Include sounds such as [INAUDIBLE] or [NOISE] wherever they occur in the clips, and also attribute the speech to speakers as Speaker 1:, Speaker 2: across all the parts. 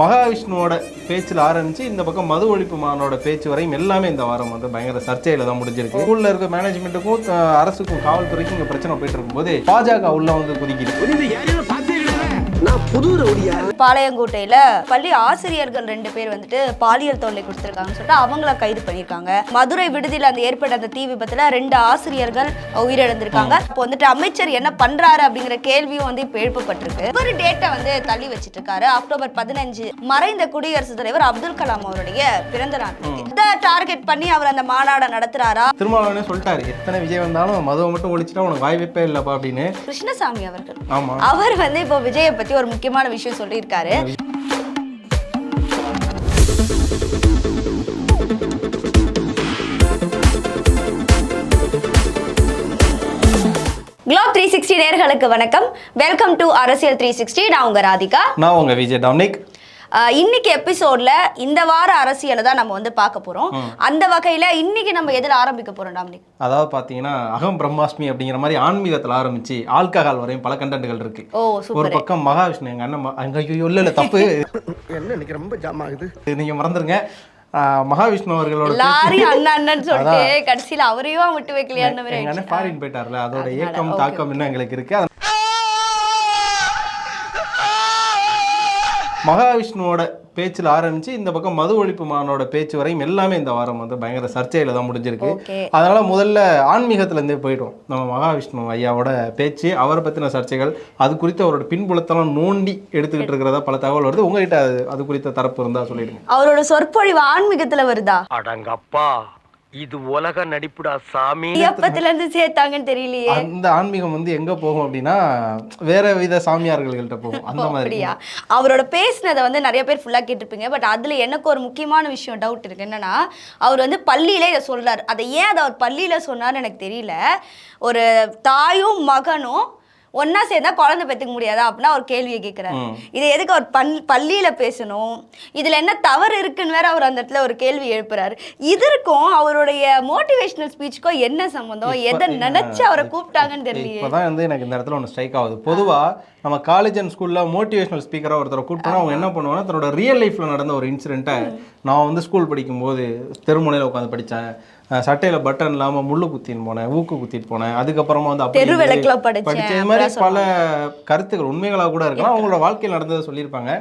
Speaker 1: மகாவிஷ்ணுவோட பேச்சில் ஆரம்பிச்சு இந்த பக்கம் மது ஒழிப்பு மாநாடோட பேச்சு வரையும் எல்லாமே இந்த வாரம் வந்து பயங்கர சர்ச்சையில் தான் முடிஞ்சிருக்கு. ஸ்கூலில் இருக்க மேனேஜ்மெண்ட்டுக்கும் அரசுக்கும் காவல்துறைக்கும் இங்கே பிரச்சனை போயிட்டு இருக்கும்போது பாஜக உள்ள வந்து குதிக்குது.
Speaker 2: நான் புது ரவுடியா?
Speaker 3: பாளையங்கோட்டையில பள்ளி ஆசிரியர்கள் ரெண்டு பேர் வந்துட்டு பாலியல் தொல்லை கொடுத்திருக்காங்கன்னு சொல்லிட்டு அவங்கள கைது பண்ணியிருக்காங்க. மதுரை விடுதியில் அந்த ஏற்பட்ட அந்த தீ விபத்துல ரெண்டு ஆசிரியர்கள் உயிரிழந்திருக்காங்க. இப்போ வந்துட்டு அமைச்சர் என்ன பண்றாரு அப்படிங்கிற கேள்வியும் வந்து இப்போ எழுப்பப்பட்டிருக்கு. ஒரு டேட்டை வந்து தள்ளி வச்சிட்டு இருக்காரு அக்டோபர் பதினஞ்சு மறைந்த குடியரசுத் தலைவர் அப்துல் கலாம் அவருடைய பிறந்த நாள் இதை டார்கெட் பண்ணி அவர் அந்த மாநாடை நடத்துறாரா?
Speaker 1: திருமாவளவனே சொல்லிட்டாரு. எத்தனை விஜய் வந்தாலும் மதுவை மட்டும் ஒழிச்சிட்டா உனக்கு வாய்ப்பே இல்லப்பா அப்படின்னு.
Speaker 3: கிருஷ்ணசாமி அவர்கள்.
Speaker 1: ஆமா.
Speaker 3: அவர் வந்து இப்போ விஜயை பத்தி ஒரு முக்கியமான விஷயம் சொல்லியிருக்காரு. குளோப் த்ரீ சிக்ஸ்டி நேர்களுக்கு வணக்கம். Welcome to Arasiyal three sixty நான் உங்க ராதிகா.
Speaker 1: நான் உங்க விஜய் டாமினிக்.
Speaker 3: இன்னைக்கு எபிசோட்ல இந்த வார அரசியலை தான் நம்ம வந்து பார்க்க போறோம். அந்த வகையில இன்னைக்கு நம்ம எதில் ஆரம்பிக்க போறோம் டாமினிக்?
Speaker 1: அதாவது பார்த்தீங்கன்னா அகம் பிரம்மாஸ்மி அப்படிங்கிற மாதிரி ஆன்மீகத்தில் ஆரம்பிச்சு ஆல்கஹால் வரையும் பல கண்டென்ட்கள் இருக்கு.
Speaker 3: ஓ
Speaker 1: ஒரு பக்கம் மகாவிஷ்ணு எங்க அண்ணன் அங்க ஐயோ இல்ல இல்ல தப்பு.
Speaker 2: என்ன இன்னைக்கு ரொம்ப ஜாம் ஆகுது?
Speaker 1: நீங்க மறந்துருங்க. ஆஹ் மகாவிஷ்ணு அவர்களோட
Speaker 3: எல்லாரையும் அண்ணன் அண்ணன் சொல்லிட்டு கடைசியில அவரையும் விட்டு ஆயிடுச்சு.
Speaker 1: ஃபாரின் போயிட்டார்ல அதோட ஏக்கம்
Speaker 3: okay.
Speaker 1: தாக்கம் இன்னும் எங்களுக்கு இருக்கு. மகாவிஷ்ணுவோட பேச்சில் ஆரம்பிச்சு இந்த பக்கம் மது ஒழிப்பு மாநாடோட பேச்சு வரையும் எல்லாமே இந்த வாரம் வந்து பயங்கர சர்ச்சையில தான் முடிஞ்சிருக்கு.
Speaker 3: Okay.
Speaker 1: அதனால முதல்ல ஆன்மீகத்துல இருந்தே போயிடும் நம்ம மகாவிஷ்ணு ஐயாவோட பேச்சு அவரை பத்தின சர்ச்சைகள் அது குறித்து அவரோட பின்புலத்தெல்லாம் நோண்டி எடுத்துக்கிட்டு இருக்கிறதா பல தகவல் வருது. உங்ககிட்ட அது அது குறித்த தரப்பு இருந்தா சொல்லிடுங்க.
Speaker 3: அவரோட சொற்பொழிவு ஆன்மீகத்துல வருதா?
Speaker 2: அடங்கப்பா. இது உலக நடிப்புடா சாமி.
Speaker 3: எப்பத்துல இருந்து சேர்த்தாங்கன்னு தெரியலையே.
Speaker 1: அந்த ஆன்மீகம் வந்து எங்க போகும் அப்படின்னா வேற வித சாமியார்கள்கிட்ட போகும். அந்த மாதிரி.
Speaker 3: அவரோட பேசினதை வந்து நிறைய பேர் ஃபுல்லா கேட்டிருப்பீங்க. பட் அதுல எனக்கு ஒரு முக்கியமான விஷயம் டவுட் இருக்கு. என்னன்னா அவர் வந்து பள்ளியில இதை சொல்றாரு. அதை ஏன் அதை அவர் பள்ளியில சொன்னார்னு எனக்கு தெரியல. ஒரு தாயும் மகனும் ஒண்ணா சேர்ந்தா குழந்தை பெற்றுக்க முடியாதா அப்படின்னா ஒரு கேள்வியை கேட்குறாரு இதை எதுக்கு அவர் பண் பள்ளியில பேசணும்? இதுல என்ன தவறு இருக்குன்னு வேற அவர் அந்த இடத்துல ஒரு கேள்வி எழுப்புறாரு. இதற்கும் அவருடைய மோட்டிவேஷனல் ஸ்பீச்சுக்கும் என்ன சம்மந்தம் எதை நினைச்சு அவரை கூப்பிட்டாங்கன்னு தெரியலையே.
Speaker 1: இப்போதான் வந்து எனக்கு இந்த இடத்துல ஒன்று ஸ்ட்ரைக் ஆகுது. பொதுவா நம்ம காலேஜ் அண்ட் ஸ்கூல்ல மோட்டிவேஷனல் ஸ்பீக்கராக ஒருத்தரை கூப்பிட்டோம்னா அவங்க என்ன பண்ணுவாங்கன்னா தன்னோட ரியல் லைஃப்ல நடந்த ஒரு இன்சிடென்ட்டை நான் வந்து ஸ்கூல் படிக்கும்போது தெருமுனையில் உட்காந்து படித்தேன் சட்டையில பட்டன் இல்லாம முள்ளு குத்தின்னு போனேன் ஊக்கு குத்திட்டு போனேன். அதுக்கப்புறமா வந்து அப்படி இது மாதிரி பல கருத்துக்கள் உண்மைகளாக கூட இருக்கலாம். அவங்களோட வாழ்க்கையில் நடந்ததை சொல்லியிருப்பாங்க.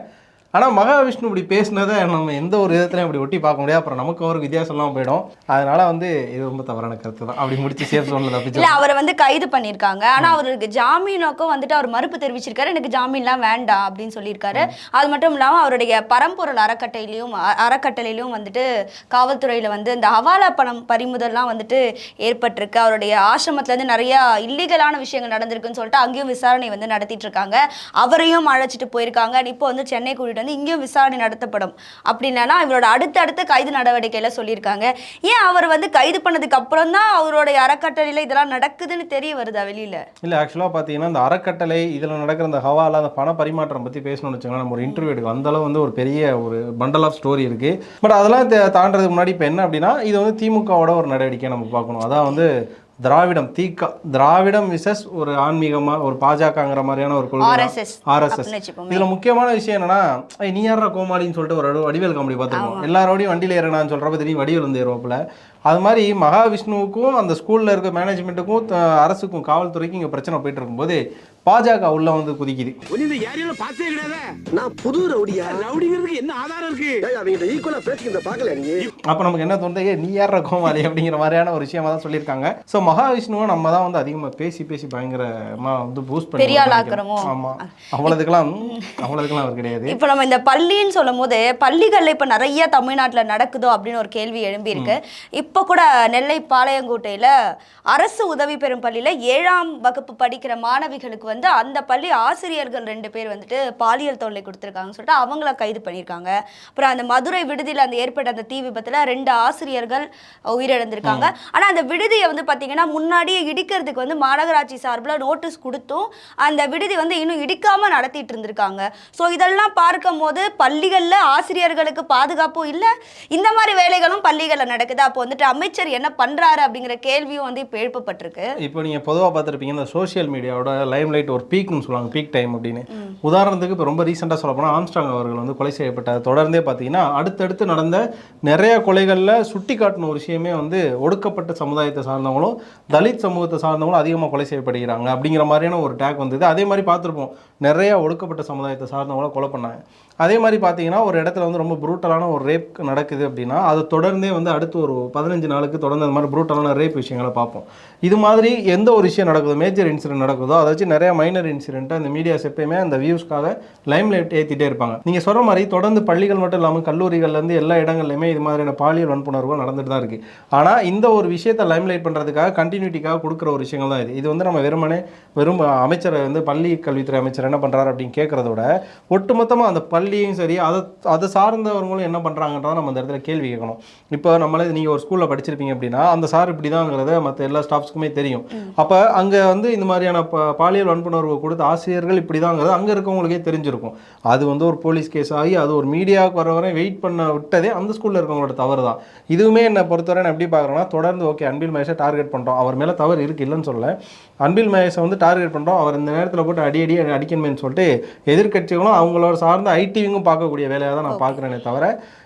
Speaker 1: ஆனா மகாவிஷ்ணு இப்படி பேசினதை நம்ம எந்த ஒரு விதத்துலையும் இப்படி ஒட்டி பார்க்க முடியாது. அப்புறம் நமக்கு அவருக்கு வித்தியாசம்லாம் போயிடும். அதனால வந்து இது ரொம்ப தவறான கருத்து தான். அப்படி முடிச்சு சேஃப் ஜோனில் தப்பிச்சு
Speaker 3: இல்ல அவரை வந்து கைது பண்ணியிருக்காங்க. ஆனா அவருக்கு ஜாமீனுக்கும் வந்துட்டு அவர் மறுப்பு தெரிவிச்சிருக்காரு. எனக்கு ஜாமீன்லாம் வேண்டாம் அப்படின்னு சொல்லியிருக்காரு. அது மட்டும் இல்லாம அவருடைய பரம்பொருள் அறக்கட்டளையிலையும் அ- அறக்கட்டளையிலும் வந்துட்டு காவல்துறையில வந்து இந்த ஹவாலா பணம் பறிமுதல்லாம் வந்துட்டு ஏற்பட்டிருக்கு. அவருடைய ஆசிரமத்துல இருந்து நிறைய இல்லீகலான விஷயங்கள் நடந்திருக்குன்னு சொல்லிட்டு அங்கேயும் விசாரணை வந்து நடத்திட்டு இருக்காங்க. அவரையும் அழைச்சிட்டு போயிருக்காங்க. இப்போ வந்து சென்னை கூட்டிட்டு வந்து இங்கேயும் விசாரணை நடத்தப்படும். அப்படின்னா இவரோட அடுத்தடுத்த கைது நடவடிக்கையில சொல்லியிருக்காங்க. ஏன் அவர் வந்து கைது பண்ணதுக்கு அப்புறம் தான் அவருடைய அறக்கட்டளையில இதெல்லாம் நடக்குதுன்னு தெரிய வருதா வெளியில?
Speaker 1: இல்லை ஆக்சுவலாக பார்த்தீங்கன்னா இந்த அறக்கட்டளை இதில் நடக்கிற இந்த ஹவாலா அந்த பண பரிமாற்றம் பற்றி பேசணும்னு வச்சுக்கோங்களேன். நம்ம ஒரு இன்டர்வியூ எடுக்கும் அந்த அளவு வந்து ஒரு பெரிய ஒரு பண்டல் ஆஃப் ஸ்டோரி இருக்குது பட் அதெல்லாம் தே- தாண்டறதுக்கு முன்னாடி இப்போ என்ன அப்படின்னா இது வந்து திமுகவோட ஒரு நடவடிக்கை நம்ம பார்க்கணும். அதான் வந்து திராவிடம் தீக்கா திராவிடம் விசஸ் ஒரு ஆன்மீகமா ஒரு பாஜகங்கிற மாதிரியான ஒரு கொள்கை ஆர்எஸ்எஸ். இதுல முக்கியமான விஷயம் என்னன்னா "ஏய், நீ யாரா கோமாளின்னு சொல்லிட்டு ஒரு வடிவேல் காமெடி பார்த்துருக்கோம் எல்லாரோடையும் வண்டியில் ஏறினான்னு சொல்றப்ப தெரியும் வடிவேல் வந்து ஏறுவாப்புல. அது மாதிரி மகாவிஷ்ணுவுக்கும் அந்த ஸ்கூல்ல இருக்க மேனேஜ்மெண்ட்டுக்கும் அரசுக்கும் காவல்துறைக்கும் இங்க பிரச்சனை போயிட்டு இருக்கும்போது பாஜக உள்ள வந்து குதிக்குது.
Speaker 4: இந்த ஏரியால பாத்தே கிடையாது.
Speaker 2: நான் புது ரவுடியா?
Speaker 4: ரவுடிங்கிறதுக்கு என்ன ஆதாரம் இருக்கு?
Speaker 2: ஏய், அவங்க ஈக்குவலா பேசிக்கிறத பாக்கல நீ.
Speaker 1: அப்ப நமக்கு என்ன தோணுது? "ஏய், நீ யாரா கோமாளி அப்படிங்கிற மாதிரியான ஒரு விஷயமா தான் சொல்லியிருக்காங்க. ஸோ மகாவிஷ்ணுவை நம்ம தான் வந்து அதிகமா பேசி பேசி பயங்கரமா வந்து பூஸ்ட் பண்ணி
Speaker 3: பெரிய ஆள்
Speaker 1: நினைக்கிறோம்.
Speaker 3: ஆக்குறோமோ?
Speaker 1: ஆமா. அவ்வளவுக்கெல்லாம் அவ்வளவுக்கெல்லாம் அவர் கிடையாது.
Speaker 3: இப்போ நம்ம இந்த பள்ளின்னு சொல்லும் போது பள்ளிகள்ல இப்போ நிறைய தமிழ்நாட்டுல நடக்குதோ அப்படின்னு ஒரு கேள்வி எழும்பியிருக்கு. இப்போ கூட நெல்லை பாளையங்கோட்டையில அரசு உதவி பெறும் பள்ளியில ஏழாம் வகுப்பு படிக்கிற மாணவிகளுக்கு வந்து அந்த பள்ளி ஆசிரியர்கள் ரெண்டு பேர் வந்துட்டு பாலியல் தொல்லை கொடுத்துருக்காங்கன்னு சொல்லிட்டு அவங்கள கைது பண்ணியிருக்காங்க. அப்புறம் அந்த மதுரை விடுதியில் அந்த ஏற்பட்ட அந்த தீ விபத்துல ரெண்டு ஆசிரியர்கள் உயிரிழந்திருக்காங்க. ஆனா அந்த விடுதியை வந்து பாத்தீங்கன்னா முன்னாடியே இடிக்கிறதுக்கு வந்து மாநகராட்சி சார்பில் நோட்டீஸ் கொடுத்தும் அந்த விடுதி வந்து இன்னும் இடிக்காம நடத்திட்டு இருந்திருக்காங்க. ஸோ இதெல்லாம் பார்க்கும் போது பள்ளிகளில் ஆசிரியர்களுக்கு பாதுகாப்பும் இல்லை. இந்த மாதிரி வேலைகளும் பள்ளிகளில் நடக்குது. அப்போ வந்துட்டு அமைச்சர் என்ன பண்றாரு அப்படிங்கிற கேள்வியும் வந்து இப்போ எழுப்பப்பட்டிருக்கு.
Speaker 1: இப்போ நீங்கள் பொதுவாக பார்த்துருப்பீங்க இந்த சோஷியல் மீடியாவோட லைம் சன்லைட் ஒரு பீக்னு சொல்லுவாங்க பீக் டைம் அப்படின்னு. உதாரணத்துக்கு இப்போ ரொம்ப ரீசெண்டாக சொல்ல போனால் ஆம்ஸ்டாங் அவர்கள் வந்து கொலை செய்யப்பட்ட தொடர்ந்தே பார்த்தீங்கன்னா அடுத்தடுத்து நடந்த நிறைய கொலைகளில் சுட்டி காட்டின ஒரு விஷயமே வந்து ஒடுக்கப்பட்ட சமுதாயத்தை சார்ந்தவங்களும் தலித் சமூகத்தை சார்ந்தவங்களும் அதிகமாக கொலை செய்யப்படுகிறாங்க அப்படிங்கிற மாதிரியான ஒரு டேக் வந்தது. அதே மாதிரி பார்த்துருப்போம் நிறைய ஒடுக்கப்பட்ட சமுதாயத்தை சார்ந்தவங்களும் கொலை பண்ணாங்க. அதே மாதிரி பார்த்தீங்கன்னா ஒரு இடத்துல வந்து ரொம்ப ப்ரூட்டலான ஒரு ரேப் நடக்குது அப்படின்னா அதை தொடர்ந்தே வந்து அடுத்து ஒரு பதினஞ்சு நாளுக்கு தொடர்ந்து அந்த மாதிரி ப்ரூட்டலான ரேப் விஷயங்களை பார்ப்போம். இது மாதிரி எந்த ஒரு விஷயம் நடக்குதோ மேஜர் இன்சிடென்ட் நடக்குதோ அதை வச்சு நிறைய மைனர் இன்சிடென்ட் அந்த மீடியாஸ் எப்பயுமே அந்த வியூஸ்க்காக லைம் லைட் ஏற்றிட்டே இருப்பாங்க. நீங்கள் சொல்கிற மாதிரி தொடர்ந்து பள்ளிகள் மட்டும் இல்லாமல் கல்லூரிகள்லேருந்து எல்லா இடங்கள்லையுமே இது மாதிரியான பாலியல் வன்புணர்வுகள் நடந்துட்டு தான் இருக்குது ஆனால் இந்த ஒரு விஷயத்தை லைம் லைட் பண்ணுறதுக்காக கண்டினியூட்டிக்காக கொடுக்குற ஒரு விஷயங்கள் தான் இது. இது வந்து நம்ம வெறுமனே வெறும் அமைச்சரை வந்து பள்ளி கல்வித்துறை அமைச்சர் என்ன பண்ணுறாரு அப்படின்னு கேட்குறத விட ஒட்டுமொத்தமாக அந்த பள்ளியும் சரி அதை அதை சார்ந்தவர்களும் என்ன பண்ணுறாங்கன்றத நம்ம அந்த இடத்துல கேள்வி கேட்கணும். இப்போ நம்மளே நீங்கள் ஒரு ஸ்கூலில் படிச்சிருப்பீங்க அப்படின்னா அந்த சார் இப்படி தாங்கிறத மற்ற எல்லா ஸ்டாஃப்ஸ்க்குமே தெரியும். அப்போ அங்கே வந்து இந்த மாதிரியான பாலியல் வன்புணர்வு கொடுத்த ஆசிரியர்கள் இப்படி தாங்கிறது அங்கே இருக்கவங்களுக்கே தெரிஞ்சிருக்கும். அது வந்து ஒரு போலீஸ் கேஸ் ஆகி அது ஒரு மீடியாவுக்கு வர வரை வெயிட் பண்ண விட்டதே அந்த ஸ்கூலில் இருக்கவங்களோட தவறு தான் இதுவுமே என்னை பொறுத்தவரை நான் எப்படி பார்க்குறேன்னா தொடர்ந்து ஓகே அன்பில் மகேஷை டார்கெட் பண்ணுறோம் அவர் மேலே தவறு இருக்கு இல்லைன்னு சொல்லல. அன்பில் மகேஷை வந்து டார்கெட் பண்ணுறோம் அவர் இந்த நேரத்தில் போட்டு அடி அடி அடிக்கணுமேனு சொல்லிட்டு எதிர்க்கட்சிகளும் அவங்களோட சார்ந்த ஐடிவிங்கும் பார்க்கக்கூடிய வேலையாக தான் நான் பார்க்குறேனே தவிர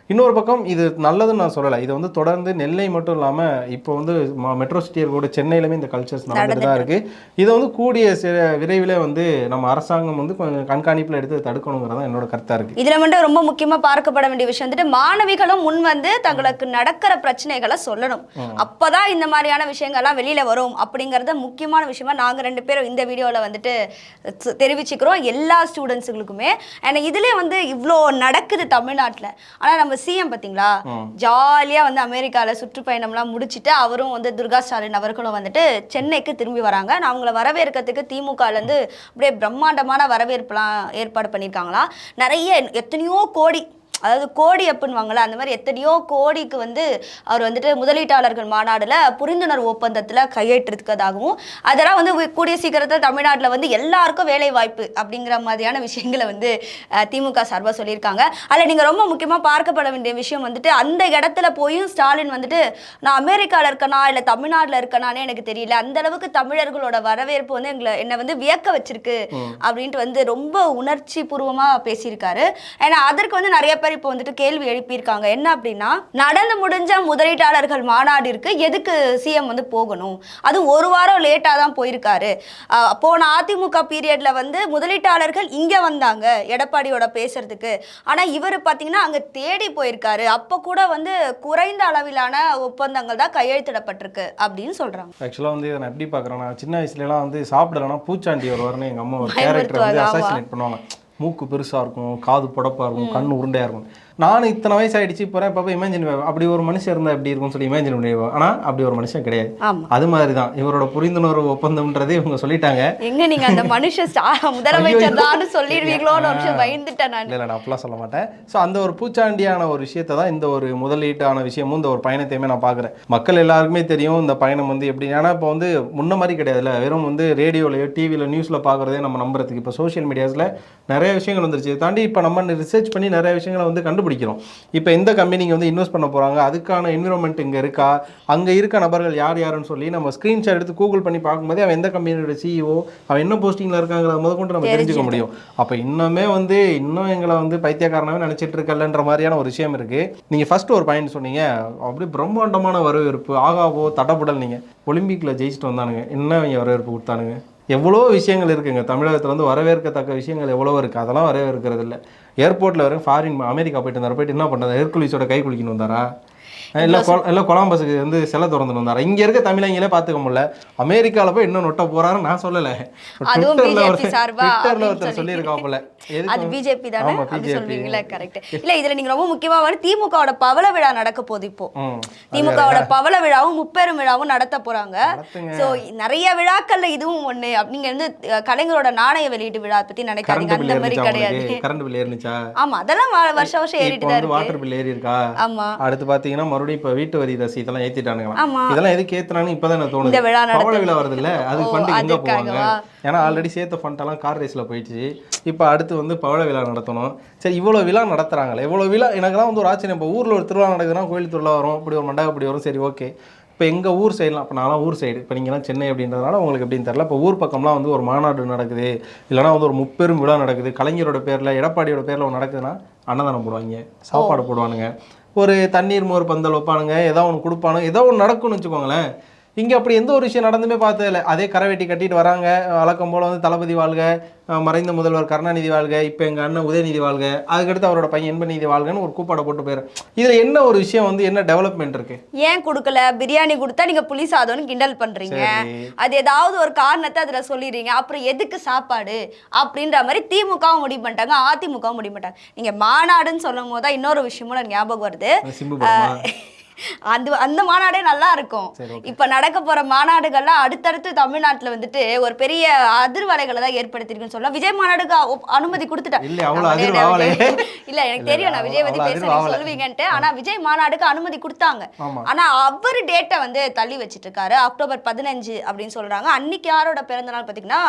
Speaker 1: இன்னொரு பக்கம் இது நல்லதுன்னு நான் சொல்லலை. இது வந்து தொடர்ந்து நெல்லை மட்டும் இல்லாமல் இப்போ வந்து மெட்ரோ சிட்டி கூட சென்னையிலுமே இந்த கல்ச்சர்ஸ் நடந்துட்டு தான் இருக்குது இதை வந்து கூடிய சி- விரைவிலே வந்து நம்ம அரசாங்கம் வந்து கொஞ்சம் கண்காணிப்பில் எடுத்து தடுக்கணுங்கிறதான் என்னோட கருத்தாக இருக்குது
Speaker 3: இதுல மட்டும் ரொம்ப முக்கியமா பார்க்கப்பட வேண்டிய விஷயம் வந்துட்டு மாணவிகளும் முன் வந்து தங்களுக்கு நடக்கிற பிரச்சனைகளை சொல்லணும். அப்பதான் இந்த மாதிரியான விஷயங்கள்லாம் வெளியில வரும் அப்படிங்கறத முக்கியமான விஷயமா நாங்க ரெண்டு பேரும் இந்த வீடியோல வந்துட்டு தெரிவிச்சுக்கிறோம். எல்லா ஸ்டூடெண்ட்ஸுங்களுக்குமே ஏன்னா இதுல வந்து இவ்வளோ நடக்குது தமிழ்நாட்டுல. ஆனா நம்ம சிஎம் பாத்தீங்களா? ஜாலியா வந்து அமெரிக்கால சுற்றுப்பயணம்லாம் முடிச்சிட்டு அவரும் வந்து துர்கா ஸ்டாலின் அவர்களும் வந்துட்டு சென்னைக்கு திரும்பி வராங்க. நான் அவங்கள வரவேற்கிறதுக்கு திமுகல இருந்து அப்படியே பிரம்மாண்டமான வரவேற்புலாம் ஏற்பாடு பண்ணியிருக்காங்களாம் நிறைய எத்தனையோ கோடி அதாவது கோடி அப்படின்வாங்கல்ல அந்த மாதிரி எத்தனையோ கோடிக்கு வந்து அவர் வந்துட்டு முதலீட்டாளர்கள் மாநாடுல புரிந்துணர்வு ஒப்பந்தத்துல கையெழுத்திருக்கிறதாகவும் அதெல்லாம் வந்து கூடிய சீக்கிரத்தில் தமிழ்நாட்டில் வந்து எல்லாருக்கும் வேலை வாய்ப்பு அப்படிங்கிற மாதிரியான விஷயங்களை வந்து திமுக சார்பாக சொல்லியிருக்காங்க. அதில் நீங்கள் ரொம்ப முக்கியமாக பார்க்கப்பட வேண்டிய விஷயம் வந்துட்டு அந்த இடத்துல போயும் ஸ்டாலின் வந்துட்டு நான் அமெரிக்காவில் இருக்கனா? இல்லை தமிழ்நாட்டில் இருக்கனானே எனக்கு தெரியல. அந்த அளவுக்கு தமிழர்களோட வரவேற்பு வந்து எங்களை என்னை வந்து வியக்க வச்சிருக்கு. அப்படின்ட்டு வந்து ரொம்ப உணர்ச்சி பூர்வமாக பேசியிருக்காரு. ஏன்னா அதற்கு வந்து நிறைய பேர் இப்போ வந்துட்டு கேள்வி எழுப்பியிருக்காங்க. என்ன அப்படின்னா நடந்து முடிஞ்ச முதலீட்டாளர்கள் மாநாடிற்கு எதுக்கு சிஎம் வந்து போகணும்? அது ஒரு வாரம் லேட்டாக தான் போயிருக்காரு. போன அதிமுக பீரியட்ல வந்து முதலீட்டாளர்கள் இங்கே வந்தாங்க எடப்பாடியோட பேசுறதுக்கு. ஆனால் இவர் பார்த்தீங்கன்னா அங்கே தேடி போயிருக்காரு. அப்போ கூட வந்து குறைந்த அளவிலான ஒப்பந்தங்கள் தான் கையெழுத்திடப்பட்டிருக்கு அப்படின்னு சொல்றாங்க.
Speaker 1: ஆக்சுவலாக வந்து நான் எப்படி பார்க்குறேன்னா சின்ன வயசுலலாம் வந்து சாப்பிடலன்னா பூச்சாண்டி வருவாருன்னு எங்கள் அம்மா ஒரு கேரக்டர் வந்து. அசாசினேட் பண்ணுவாங்க. மூக்கு பெருசாக இருக்கும் காது புடப்பாக இருக்கும் கண் உருண்டையாக இருக்கும். நானும் இத்தனை வயசு ஆயிடுச்சு போகிறேன் இப்போ இமேஜின் அப்படி ஒரு மனுஷன் இருந்தால் எப்படி இருக்கும்னு சொல்லி இமேஜின் பண்ணிடுவோம் ஆனால் அப்படி ஒரு மனுஷன் கிடையாது. அது மாதிரி தான் இவரோட புரிந்துணர்வு ஒப்பந்தம்ன்றதே இவங்க சொல்லிட்டாங்க.
Speaker 3: எங்க நீங்க அந்த மனுஷ ஸ்டா- முதலமைச்சர் தான் சொல்லிடுவீங்களோன்னு ஒரு பயந்துட்டேன் நான்.
Speaker 1: இல்லை இல்லை நான் அப்படிலாம் சொல்ல மாட்டேன். ஸோ அந்த ஒரு பூச்சாண்டியான ஒரு விஷயத்தை தான் இந்த ஒரு முதலீட்டான விஷயமும் இந்த ஒரு பயணத்தையுமே நான் பார்க்குறேன். மக்கள் எல்லாருக்குமே தெரியும் இந்த பயணம் வந்து எப்படி. ஏன்னா இப்போ வந்து முன்ன மாதிரி கிடையாதுல்ல. வெறும் வந்து ரேடியோலையோ டிவியில் நியூஸில் பார்க்குறதே நம்ம நம்புறதுக்கு. இப்போ சோஷியல் மீடியாஸில் நிறைய விஷயங்கள் வந்துருச்சு. தாண்டி இப்போ நம்ம ரிசர்ச் பண்ணி நிறைய விஷயங்களை வந்து கண்டுபிடிக்கிறோம். இப்போ இந்த கம்பெனிங்க வந்து இன்வெஸ்ட் பண்ண போகிறாங்க அதுக்கான என்விரான்மெண்ட் இங்கே இருக்கா? அங்கே இருக்க நபர்கள் யார் யாருன்னு சொல்லி நம்ம ஸ்க்ரீன்ஷாட் எடுத்து கூகுள் பண்ணி பார்க்கும்போதே அவன் எந்த கம்பெனியோட சிஇஓ அவன் என்ன போஸ்டிங்கில் இருக்காங்கிறத முத கொண்டு நம்ம தெரிஞ்சுக்க முடியும். அப்போ இன்னுமே வந்து இன்னும் எங்களை வந்து பைத்தியக்காரனாவே நினச்சிட்டு இருக்கலன்ற மாதிரியான ஒரு விஷயம் இருக்குது நீங்கள் ஃபர்ஸ்ட் ஒரு பாயிண்ட் சொன்னீங்க. அப்படியே பிரம்மாண்டமான வரவேற்பு ஆகாவோ தடபுடல் நீங்கள் ஒலிம்பிக்கில் ஜெயிச்சுட்டு வந்தானுங்க. என்ன அவங்க வரவேற்பு கொடுத்தானுங்க? எவ்வளோ விஷயங்கள் இருக்குங்க. தமிழகத்தில் வந்து வரவேற்கத்தக்க விஷயங்கள் எவ்வளோ இருக்குது அதெல்லாம் வரவேற்கிறது இல்லை ஏர்போர்ட்டில் வரைக்கும் ஃபாரின் அமெரிக்கா போயிட்டு வந்தார்? போயிட்டு என்ன பண்ணுறது ஹெர்குலிஸோட கை குளிக்கணும் வந்தாரா? இல்லை இல்லை கொலம்பஸுக்கு வந்து சிலை திறந்துட்டு வந்தாரா. இங்கே இருக்க தமிழங்களே பார்த்துக்க முடியல. அமெரிக்காவில் போய் இன்னும் நொட்ட போறாருன்னு நான் சொல்லலை. ட்விட்டரில் ஒருத்தர் ட்விட்டரில் சொல்லியிருக்காப்புல
Speaker 3: அது பிஜேபி தானே. சொல்றீங்களா கரெக்ட் இல்ல இதுல நீங்க ரொம்ப முக்கியமா வந்து திமுகவோட பவள விழா நடக்க போகுது இப்போ. திமுகவோட பவள விழாவும் முப்பெரும் விழாவும் நடத்த போறாங்க. சோ நிறைய விழாக்கள்ல இதுவும் ஒண்ணு. நீங்க வந்து கலைஞரோட நாணய வெளியீட்டு விழா பத்தி நினைக்காதீங்க. அந்த மாதிரி கிடையாது.
Speaker 1: கரண்ட் பில் ஏறிச்சா
Speaker 3: ஆமா அதெல்லாம் வருஷம் வருஷம் ஏறிட்டு தான் இருக்கு.
Speaker 1: வாட்டர் பில் ஏறி இருக்கா
Speaker 3: ஆமா.
Speaker 1: அடுத்து பார்த்தீங்கன்னா மறுபடியும் இப்போ வீட்டு வரி ரசீதெல்லாம் ஏத்திட்டானுங்களாம்.
Speaker 3: ஆமா.
Speaker 1: இதெல்லாம் எதுக்கு ஏத்துனான்னு இப்பதான் எனக்கு தோணுது.
Speaker 3: இந்த விழா
Speaker 1: பவள விழா வருது இல்ல அது ஃபண்ட் எங்க போவாங்க? ஏன்னா ஆல்ரெடி சேர்த்த ஃபண்ட் எல்லாம் கார் ரேஸ்ல போயிடுச்சு. இப்போ அடுத்து வந்து பவள விழா நடத்தணும். சரி இவ்வளவு விழா நடத்துறாங்களே. இவ்வளவு விழா எனக்கெல்லாம் வந்து ஒரு ஆச்சரியம். இப்போ ஊர்ல ஒரு திருவிழா நடக்குதுன்னா கோயில் திருவிழா வரும். இப்படி ஒரு மண்டபம் இப்படி வரும். சரி ஓகே இப்போ எங்கள் ஊர் சைட்லாம் இப்போ நான்லாம் ஊர் சைடு இப்போ நீங்களாம் சென்னை அப்படின்றதுனால உங்களுக்கு எப்படின்னு தெரியல. இப்போ ஊர் பக்கம்லாம் வந்து ஒரு மாநாடு நடக்குது. இல்லைனா வந்து ஒரு முப்பெரும் விழா நடக்குது. கலைஞரோட பேரில் எடப்பாடியோட பேரில் ஒன்று நடக்குதுன்னா அன்னதானம் போடுவாங்க. சாப்பாடு போடுவானுங்க. ஒரு தண்ணீர் மோர் பந்தல் வைப்பானுங்க ஏதோ ஒன்று கொடுப்பானுங்க ஏதோ ஒன்று நடக்கும்னு வச்சுக்கோங்களேன். இங்கே அப்படி எந்த ஒரு விஷயம் நடந்துமே பார்த்ததில்ல. அதே கரைவெட்டி கட்டிட்டு வராங்க. வழக்கம் போல் வந்து தளபதி வாழ்க மறைந்த முதல்வர் கருணாநிதி வாழ்க இப்போ எங்கள் அண்ணன் உதயநிதி வாழ்க அதுக்கடுத்து அவரோட பையன் இன்பநிதி வாழ்கன்னு ஒரு கூப்பாடை போட்டு போயிரு. இதில் என்ன ஒரு விஷயம் வந்து என்ன டெவலப்மெண்ட் இருக்கு?
Speaker 3: ஏன் கொடுக்கல? பிரியாணி கொடுத்தா நீங்க புளி சாதம்னு கிண்டல் பண்றீங்க.
Speaker 1: சரி.
Speaker 3: அது ஏதாவது ஒரு காரணத்தை அதுல சொல்லிடுறீங்க. அப்புறம் எதுக்கு சாப்பாடு? அப்படின்ற மாதிரி திமுகவும் முடிவு பண்ணிட்டாங்க அதிமுகவும் முடிவு பண்ணிட்டாங்க. நீங்க மாநாடுன்னு சொல்லும் போது தான் இன்னொரு விஷயமும் ஞாபகம் வருது.
Speaker 1: படமா
Speaker 3: அந்த அந்த மாநாடே நல்லா இருக்கும். இப்ப நடக்க போற மாநாடுகள்லாம் அடுத்தடுத்து தமிழ்நாட்டுல வந்துட்டு ஒரு பெரிய அதிர்வலைகளை தான் ஏற்படுத்திருக்குன்னு சொல்லலாம். விஜய் மாநாடுக்கு அனுமதி கொடுத்துட்டேன்
Speaker 1: இல்ல,
Speaker 3: எனக்கு தெரியும் நான் விஜய்
Speaker 1: அவ்வளவு
Speaker 3: பேச. சொல்லுவீங்கன்ட்டு. ஆனா விஜய் மாநாடுக்கு அனுமதி கொடுத்தாங்க. ஆனா அவர் டேட்டை வந்து தள்ளி வச்சிட்டு இருக்காரு அக்டோபர் பதினஞ்சு அப்படின்னு சொல்றாங்க. அன்னைக்கு யாரோட பிறந்த நாள் பாத்தீங்கன்னா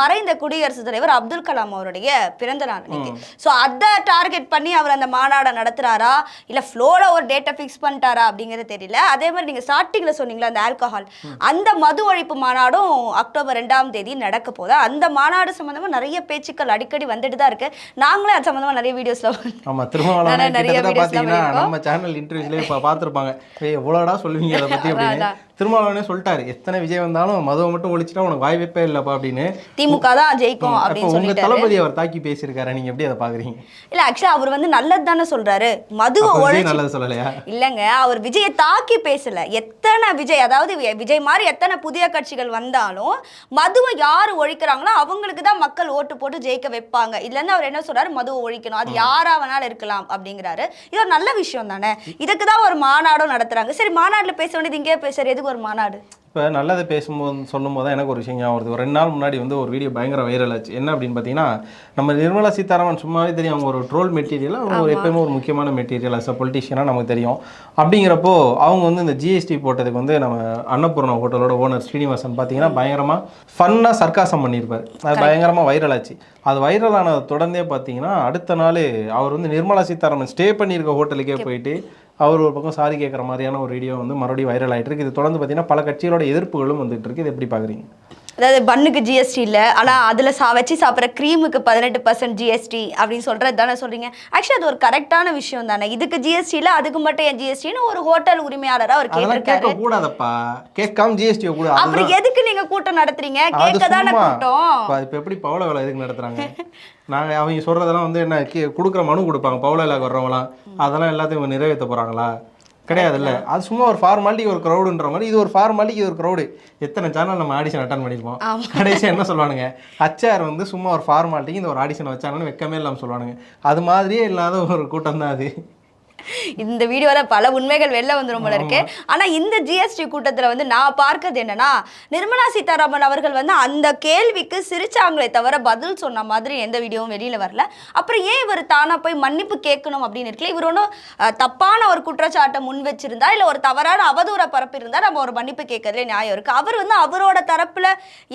Speaker 3: மறைந்த குடியரசுத் தலைவர் அப்துல் கலாம் அவருடைய பிறந்த நாள் அன்னைக்கு. சோ அதை டார்கெட் பண்ணி அவர் அந்த மாநாடை நடத்துறாரா? இல்ல ஃப்ளோல ஒரு டேட்டை ஃபிக்ஸ் பண்ணிட்டாரா? அப்படிங்கிறது தெரியல. அதே மாதிரி நீங்க ஸ்டார்டிங்ல சொன்னீங்களா அந்த ஆல்கஹால் அந்த மது ஒழிப்பு மாநாடும் அக்டோபர் ரெண்டாம் தேதி நடக்க போகுது. அந்த மாநாடு சம்பந்தமா நிறைய பேச்சுக்கள் அடிக்கடி வந்துட்டு தான் இருக்கு. நாங்களே அது சம்பந்தமா நிறைய வீடியோஸ்ல
Speaker 1: ஆமா திருமாவளவன்
Speaker 3: நிறைய எல்லாம்
Speaker 1: நம்ம சேனல் இன்டர்வியூஸ்லயே பார்த்துருப்பாங்க. எவ்வளோடா சொல்லுவீங்க அதை பத்தி அப்படின்னு. திருமாவளவனே சொல்லிட்டாரு எத்தனை விஜய் வந்தாலும் மதுவை மட்டும் ஒழிச்சிட்டா உனக்கு வாய்ப்பே இல்லப்பா அப்படின்னு.
Speaker 3: திமுக தான் ஜெயிக்கும்
Speaker 1: அப்போ
Speaker 3: அப்படின்னு
Speaker 1: உங்க தளபதி அவர் தாக்கி பேசியிருக்காரு? நீங்க எப்படி அதை பாக்குறீங்க?
Speaker 3: இல்ல ஆக்சுவலா அவர் வந்து நல்லது தானே சொல்றாரு. மதுவை ஒழிச்சு
Speaker 1: நல்லது சொல்லலையா?
Speaker 3: இல்லங்க அவர் விஜயை தாக்கி பேசல. எத்தனை விஜய் அதாவது விஜய் மாதிரி எத்தனை புதிய கட்சிகள் வந்தாலும் மதுவை யாரு ஒழிக்கிறாங்களோ அவங்களுக்கு தான் மக்கள் ஓட்டு போட்டு ஜெயிக்க வைப்பாங்க. இருந்து அவர் என்ன சொல்றாரு? மதுவை ஒழிக்கணும். அது யாரா வேணாலும் இருக்கலாம் அப்படிங்கிறாரு. இது ஒரு நல்ல விஷயம் தானே. இதுக்கு தான் ஒரு மாநாடும் நடத்துறாங்க. சரி மாநாடுல பேச வேண்டியது இங்கே பேசுற எதுக்கு ஒரு மாநாடு.
Speaker 1: இப்போ நல்லதை பேசும்போது சொல்லும் போது எனக்கு ஒரு விஷயம் ஞாபகம் வருது. ஒரு ரெண்டு நாள் முன்னாடி வந்து ஒரு வீடியோ பயங்கர வைரல் ஆச்சு. என்ன அப்படின்னு பார்த்தீங்கன்னா நம்ம நிர்மலா சீதாராமன் சும்மாவே தெரியும். அவங்க ஒரு ட்ரோல் மெட்டீரியல் அவங்க ஒரு எப்பயுமே ஒரு முக்கியமான மெட்டீரியல் அஸ் அ பொலிட்டிஷியனாக நமக்கு தெரியும். அப்படிங்கிறப்போ அவங்க வந்து இந்த ஜிஎஸ்டி போட்டதுக்கு வந்து நம்ம அன்னபூர்ணா ஹோட்டலோட ஓனர் ஸ்ரீனிவாசன் பார்த்தீங்கன்னா பயங்கரமாக ஃபன்னாக சர்க்காசம் பண்ணியிருப்பார். அது பயங்கரமாக வைரல் ஆச்சு. அது வைரல் ஆனதை தொடர்ந்தே பார்த்தீங்கன்னா அடுத்த நாள் அவர் வந்து நிர்மலா சீதாராமன் ஸ்டே பண்ணியிருக்க ஹோட்டலுக்கே போயிட்டு அவர் ஒரு பக்கம் சாரி கேட்குற மாதிரியான ஒரு வீடியோ வந்து மறுபடியும் வைரல் ஆகிட்டு இருக்கு. இது தொடர்ந்து பார்த்தீங்கன்னா பல கட்சிகளோட எதிர்ப்புகளும் வந்துட்டு இருக்கு. இது எப்படி பார்க்குறீங்க
Speaker 3: அதாவது பன்னுக்கு ஜிஎஸ்டி இல்ல. ஆனா அதுல சா வச்சு சாப்பிட்ற க்ரீமுக்கு பதினெட்டு பர்சன்ட் ஜிஎஸ்டி அப்படின்னு சொல்றது தானே சொல்றீங்க. ஆக்சுவலி அது ஒரு கரெக்டான விஷயம் தானே. இதுக்கு ஜிஎஸ்டி இல்ல அதுக்கு மட்டும் ஏன் ஜிஎஸ்டின்னு ஒரு ஹோட்டல் உரிமையாளரா அவர் கேட்டிருக்காரு.
Speaker 1: கூடாதப்பா கேட்காம ஜிஎஸ்டி கூட.
Speaker 3: அப்புறம் எதுக்கு நீங்க கூட்டம் நடத்துறீங்க? கேட்க தானே கூட்டம்.
Speaker 1: இப்ப எப்படி பவள வேலை எதுக்கு நடத்துறாங்க? நாங்க அவங்க சொல்றதெல்லாம் வந்து என்ன கொடுக்குற மனு கொடுப்பாங்க. பவள வேலைக்கு வர்றவங்களாம். அதெல்லாம் எல்லாத்தையும் நிறைவேற்ற போறாங்களா? கிடையாதுல்ல? அது சும்மா ஒரு ஃபார்மாலிட்டி ஒரு க்ரௌடுன்ற மாதிரி இது ஒரு ஃபார்மாலிட்டி இது ஒரு க்ரௌடு எத்தனை சேனல் நம்ம ஆடிஷன் அட்டன் பண்ணியிருப்போம்? [LAUGHS] கடைசி என்ன சொல்லுவானுங்க ஹச்ஆர் வந்து சும்மா ஒரு ஃபார்மாலிட்டிக்கு இந்த ஒரு ஆடிஷன் வச்சாங்கன்னு வெக்கமே இல்லாமல் சொல்லுவானுங்க அது மாதிரியே இல்லாத ஒரு கூட்டம் தான் அது.
Speaker 3: இந்த வீடியோல பல உண்மைகள் வெளில வந்துரும் போல இருக்கு. ஆனா இந்த ஜிஎஸ்டி கூட்டத்துல வந்து நான் பார்க்கிறது என்னன்னா நிர்மலா சீதாராமன் அவர்கள் வந்து அந்த கேள்விக்கு சிரிச்சாங்களே தவிர பதில் சொன்ன மாதிரி எந்த வீடியோவும் வெளியில வரல. அப்புறம் ஏன் இவர் தானா போய் மன்னிப்பு கேட்கணும் அப்படின்னு இருக்குல்ல இவர் ஒன்றும் தப்பான ஒரு குற்றச்சாட்டை முன் வச்சிருந்தா இல்ல ஒரு தவறான அவதூற பரப்பி இருந்தா நம்ம ஒரு மன்னிப்பு கேட்கறதுல நியாயம் இருக்கு. அவர் வந்து அவரோட தரப்புல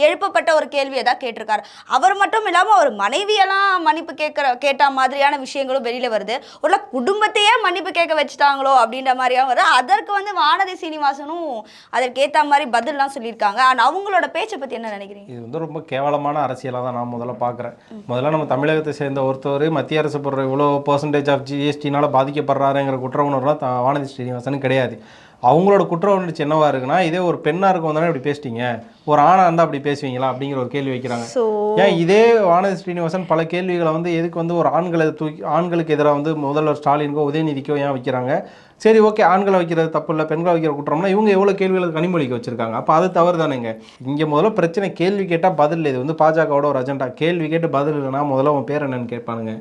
Speaker 3: எழுப்பப்பட்ட ஒரு கேள்வியை தான் கேட்டிருக்காரு. அவர் மட்டும் இல்லாம அவர் மனைவியெல்லாம் மன்னிப்பு கேட்கிற கேட்ட மாதிரியான விஷயங்களும் வெளியில வருது. ஒரு குடும்பத்தையே மன்னிப்பு கேட்க வச்சுட்டாங்களோ அப்படின்ற மாதிரியா வருது அதற்கு வந்து வானதி சீனிவாசனும் அதற்கு ஏத்த மாதிரி பதில்லாம் சொல்லியிருக்காங்க. ஆனா அவங்களோட பேச்சை பத்தி என்ன நினைக்கிறீங்க?
Speaker 1: இது வந்து ரொம்ப கேவலமான அரசியலாக தான் நான் முதல்ல பார்க்குறேன். முதல்ல நம்ம தமிழகத்தை சேர்ந்த ஒருத்தர் மத்திய அரசு போடுற இவ்வளோ பர்சன்டேஜ் ஆஃப் ஜிஎஸ்டினால பாதிக்கப்படுறாருங்கிற குற்ற உணர்வுலாம் வானதி ஸ்ரீனிவாசன் கிடையாது. அவங்களோட குற்ற உணர்ச்சி என்னவா இருக்குன்னா இதே ஒரு பெண்ணாக இருக்கும் வந்தானே இப்படி பேசிட்டீங்க? ஒரு ஆணாக இருந்தால் அப்படி பேசுவீங்களா அப்படிங்கிற ஒரு கேள்வி வைக்கிறாங்க. ஏன் இதே வானதி ஸ்ரீனிவாசன் பல கேள்விகளை வந்து எதுக்கு வந்து ஒரு ஆண்களை தூக்கி ஆண்களுக்கு எதிராக வந்து முதல்வர் ஸ்டாலினுக்கோ உதயநிதிக்கோ ஏன் வைக்கிறாங்க? சரி ஓகே ஆண்களை வைக்கிறது தப்பு இல்லை பெண்களை வைக்கிற குற்றம்னா இவங்க எவ்வளோ கேள்விகளுக்கு கனிமொழிக்கு வச்சிருக்காங்க. அப்போ அது தவறு தானேங்க இங்கே முதல்ல பிரச்சனை கேள்வி கேட்டால் பதில் இல்லை. இது வந்து பாஜகவோட ஒரு அஜெண்டா கேள்வி கேட்டு பதில் இல்லைனா முதல்ல உன் பேர் என்னன்னு கேட்பானுங்க.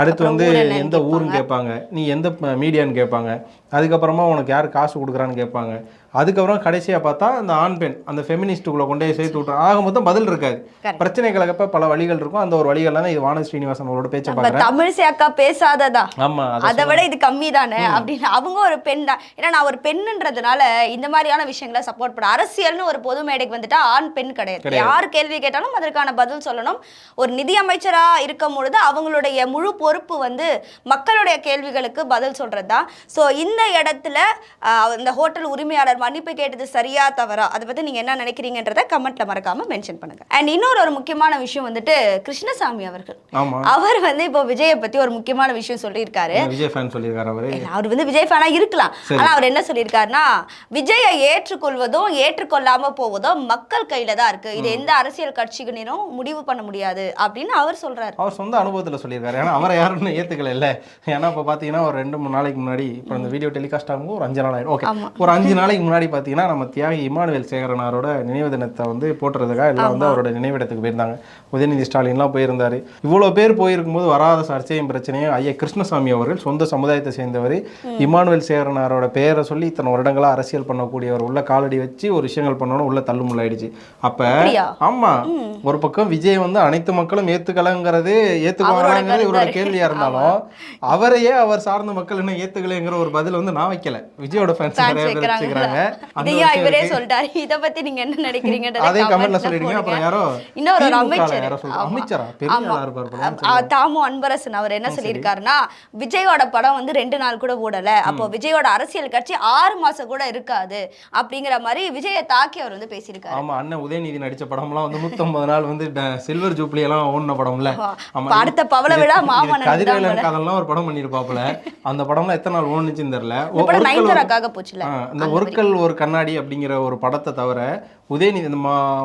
Speaker 1: அடுத்து வந்து எந்த ஊருன்னு கேட்பாங்க. நீ எந்த மீடியான்னு கேட்பாங்க. அதுக்கப்புறமா உனக்கு யார் காசு கொடுக்குறான்னு கேட்பாங்க. அதுக்கப்புறம் கடைசியா பார்த்தா அந்த ஆண் பெண் அந்த ஃபெமினிஸ்ட்டுக்குள்ள கொண்டு சேர்த்து விட்டுரும் ஆக மொத்தம் பதில் இருக்காது.
Speaker 3: Correct.
Speaker 1: பிரச்சனைகளுக்கு பல வழிகள் இருக்கும். அந்த ஒரு வழிகள்ல தான் இது வானதி ஸ்ரீனிவாசன் அவரோட பேச்சை பார்க்குறேன்.
Speaker 3: தமிழிசை அக்கா பேசாததா?
Speaker 1: ஆமா அதை
Speaker 3: விட இது கம்மி தானே அப்படின்னு. அவங்க ஒரு பெண் தான். ஏன்னா நான் ஒரு பெண்ணுன்றதுனால இந்த மாதிரியான விஷயங்களை சப்போர்ட் பண்ண அரசியல்னு ஒரு பொது மேடைக்கு வந்துட்டா ஆண் பெண் கிடையாது. யார் கேள்வி கேட்டாலும் அதற்கான பதில் சொல்லணும். ஒரு நிதி அமைச்சரா இருக்கும் பொழுது அவங்களுடைய முழு பொறுப்பு வந்து மக்களுடைய கேள்விகளுக்கு பதில் சொல்றது தான் ஸோ இந்த இடத்துல இந்த ஹோட்டல் உரிமையாளர் மன்னிப்பு கேட்டது சரியா தவறா? அதை பத்தி நீங்க என்ன நினைக்கிறீங்கன்றத கமெண்ட்ல மறக்காம மென்ஷன் பண்ணுங்க. அண்ட் இன்னொரு ஒரு முக்கியமான விஷயம் வந்துட்டு கிருஷ்ணசாமி அவர்கள். அவர் வந்து இப்போ விஜயை பத்தி ஒரு முக்கியமான விஷயம் சொல்லியிருக்காரு.
Speaker 1: விஜய் ஃபேன் சொல்லியிருக்காரு அவரு?
Speaker 3: அவர் வந்து விஜய் ஃபேனா இருக்கலாம். ஆனா அவர் என்ன சொல்லியிருக்காருன்னா விஜயை ஏற்றுக்கொள்வதும் ஏற்றுக்கொள்ளாம போவதும் மக்கள் கையில தான் இருக்கு. இது எந்த அரசியல் கட்சிகளிலும் முடிவு பண்ண முடியாது அப்படின்னு அவர் சொல்றாரு.
Speaker 1: அவர் சொந்த அனுபவத்தில் சொல்லியிருக்காரு. ஏன்னா அவரை யாரும் ஏற்றுக்கல இல்லை. ஏன்னா இப்போ பார்த்தீங்கன்னா ஒரு ரெண்டு மூணு நாளைக்கு முன்னாடி இப்போ இந்த வீடியோ டெலிகாஸ்ட் ஆகும் ஒரு அஞ்சு நாள் ஓகே
Speaker 3: ஆமா.
Speaker 1: ஒரு அஞ்சு நாளைக்கு முன்னாடி பார்த்தீங்கன்னா நம்ம தியாகி இமானுவேல் சேகரனாரோட நினைவு தினத்தை வந்து போட்டுறதுக்காக எல்லாம் வந்து அவரோட நினைவிடத்துக்கு போயிருந்தாங்க. உதயநிதி ஸ்டாலின்லாம் போயிருந்தாரு. இவ்வளோ பேர் போயிருக்கும்போது வராத சர்ச்சையும் பிரச்சனையும் ஐயா கிருஷ்ணசாமி அவர்கள் சொந்த சமுதாயத்தை சேர்ந்தவர் இமானுவேல் சேகரனாரோட பெயரை சொல்லி இத்தனை வருடங்களா அரசியல் பண்ணக்கூடியவர் உள்ள காலடி வச்சு ஒரு விஷயங்கள் பண்ணணும் உள்ள தள்ளுமுள்ளாயிடுச்சு. அப்ப
Speaker 3: அப்படியா?
Speaker 1: ஆமா. ஒரு பக்கம் விஜய் வந்து அனைத்து மக்களும் ஏத்துக்கலங்கிறது ஏத்துக்குவாங்களாங்கிறது இவரோட
Speaker 3: கருத்து.
Speaker 1: கேள்வியா இருந்தாலும் அவரையே அவர் சார்ந்த மக்கள் என்ன ஏத்துக்கலைங்கிற ஒரு பதில் வந்து நான் வைக்கல. விஜயோட ஃபேன்ஸ் நிறைய பேர். வச்சுக்கிறாங்க. அந்த விஷயம்
Speaker 3: இவரே. சொல்லிட்டாரு. இத பத்தி நீங்க என்ன நினைக்கிறீங்கன்றத
Speaker 1: அதே கமெண்ட்ல சொல்லிடுங்க. அப்புறம் யாரோ
Speaker 3: இன்னொரு ஒரு அமைச்சர்.
Speaker 1: அமைச்சரா? பெரிய
Speaker 3: தாமு அன்பரசன் அவர் என்ன சொல்லியிருக்காருன்னா விஜயோட படம் வந்து ரெண்டு நாள் கூட ஓடல. அப்போ விஜயோட அரசியல் கட்சி ஆறு மாசம் கூட இருக்காது அப்படிங்கிற மாதிரி விஜயை தாக்கி அவர் வந்து பேசியிருக்காரு.
Speaker 1: ஆமா அண்ணன் உதயநிதி நடிச்ச படம்லாம் வந்து 150 நாள் வந்து சில்வர் ஜூப்ளி எல்லாம் ஓடின படம்ல.
Speaker 3: அடுத்த பவள விழா மாமன்னன்
Speaker 1: கதிரவேலன். காதல்லாம் ஒரு படம் பண்ணிருப்பாப்புல அந்த படம்லாம் எத்தனை நாள் ஓடுனுச்சுன்னு தெரியல
Speaker 3: நயன்தாராக்காக போச்சுல.
Speaker 1: ஆ, இந்த ஒருக்கல் ஒரு கண்ணாடி அப்படிங்கிற ஒரு படத்தை தவிர உதயநிதி இந்த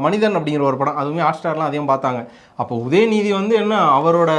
Speaker 1: மனிதன் அப்படிங்கிற ஒரு படம் அதுவுமே ஹாட்ஸ்டார்லாம் அதிகம் பார்த்தாங்க. அப்போ உதயநிதி வந்து என்ன அவரோட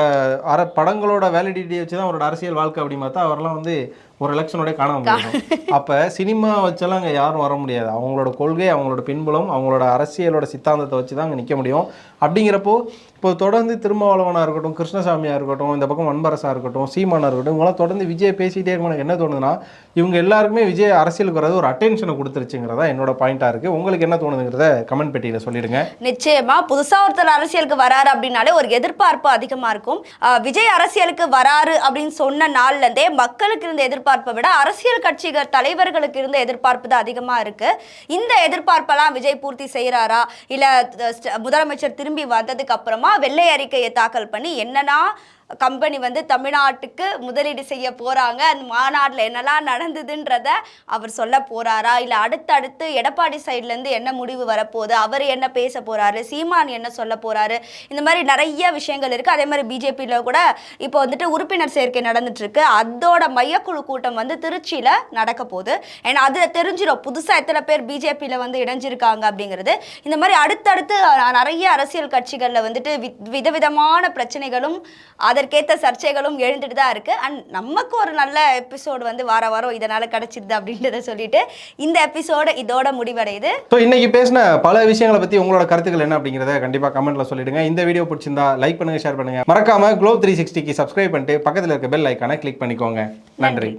Speaker 1: அர படங்களோட வேலிடிட்டி வச்சு தான் அவரோட அரசியல் வாழ்க்கை அப்படின்னு பார்த்தா அவரெல்லாம் வந்து ஒரு எலெக்ஷனோட காணாம போயிடும். அப்போ சினிமா வச்செல்லாம் அங்கே யாரும் வர முடியாது. அவங்களோட கொள்கை அவங்களோட பின்புலம் அவங்களோட அரசியலோட சித்தாந்தத்தை வச்சு தான் அங்கே நிற்க முடியும். அப்படிங்கிறப்போ இப்போ தொடர்ந்து திருமாவளவனாக இருக்கட்டும் கிருஷ்ணசாமியாக இருக்கட்டும் இந்த பக்கம் அன்பரசா இருக்கட்டும் சீமானாக இருக்கட்டும் இவங்களாம் தொடர்ந்து விஜய் பேசிகிட்டே இருக்கும் எனக்கு என்ன தோணுதுன்னா இவங்க எல்லாருக்குமே விஜய் அரசியலுக்கு வரது ஒரு அட்டென்ஷனை கொடுத்துருச்சுங்கிறதா என்னோட பாயிண்டாக இருக்குது உங்களுக்கு என்ன தோணுதுங்கிறத கமெண்ட் பெட்டியில் சொல்லிடுங்க.
Speaker 3: நிச்சயமாக புதுசாக ஒருத்தர் அரசியலுக்கு வராரு அப்படின்னாலே ஒரு எதிர்பார்ப்பு அதிகமாக இருக்கும். விஜய் அரசியலுக்கு வராரு அப்படின்னு சொன்ன நாள்லேருந்தே மக்களுக்கு இருந்த எதிர்பார்ப்பை விட அரசியல் கட்சிகள் தலைவர்களுக்கு இருந்த எதிர்பார்ப்பு தான் அதிகமாக இருக்குது இந்த எதிர்பார்ப்பெல்லாம் விஜய் பூர்த்தி செய்கிறாரா இல்லை முதலமைச்சர் திரும்பி வந்ததுக்கு அப்புறமா வெள்ளை அறிக்கையை தாக்கல் பண்ணி என்னன்னா கம்பெனி வந்து தமிழ்நாட்டுக்கு முதலீடு செய்ய போறாங்க. அந்த மாநாட்டில் என்னெல்லாம் நடந்ததுன்றத அவர் சொல்ல போறாரா? இல்லை அடுத்தடுத்து எடப்பாடி சைட்லேருந்து என்ன முடிவு வரப்போகுது? அவர் என்ன பேச போறாரு? சீமான் என்ன சொல்ல போறாரு? இந்த மாதிரி நிறைய விஷயங்கள் இருக்கு. அதே மாதிரி பிஜேபியில் கூட இப்போ வந்துட்டு உறுப்பினர் சேர்க்கை நடந்துட்டு இருக்கு அதோட மையக்குழு கூட்டம் வந்து திருச்சியில் நடக்க போகுது. ஏன்னா அது தெரிஞ்சிடும் புதுசாக எத்தனை பேர் பிஜேபியில் வந்து இணைஞ்சிருக்காங்க அப்படிங்கிறது. இந்த மாதிரி அடுத்தடுத்து நிறைய அரசியல் கட்சிகளில் வந்துட்டு விதவிதமான பிரச்சனைகளும் அதற்கேற்ற சர்ச்சைகளும் எழுந்துட்டு தான் இருக்கு. அண்ட் நமக்கு ஒரு நல்ல எபிசோடு வந்து வார வாரம் இதனால கிடைச்சிருது அப்படின்றத சொல்லிட்டு இந்த எபிசோடு இதோட முடிவடையுது.
Speaker 1: ஸோ இன்னைக்கு பேசின பல விஷயங்களை பற்றி உங்களோட கருத்துக்கள் என்ன அப்படிங்கிறத கண்டிப்பாக கமெண்ட்ல சொல்லிடுங்க. இந்த வீடியோ பிடிச்சிருந்தா லைக் பண்ணுங்க ஷேர் பண்ணுங்க. மறக்காம க்ளோ த்ரீ சிக்ஸ்டிக்கு சப்ஸ்கிரைப் பண்ணிட்டு பக்கத்தில் இருக்க பெல் ஐக்கானை கிளிக் பண்ணிக்கோங்க. நன்றி.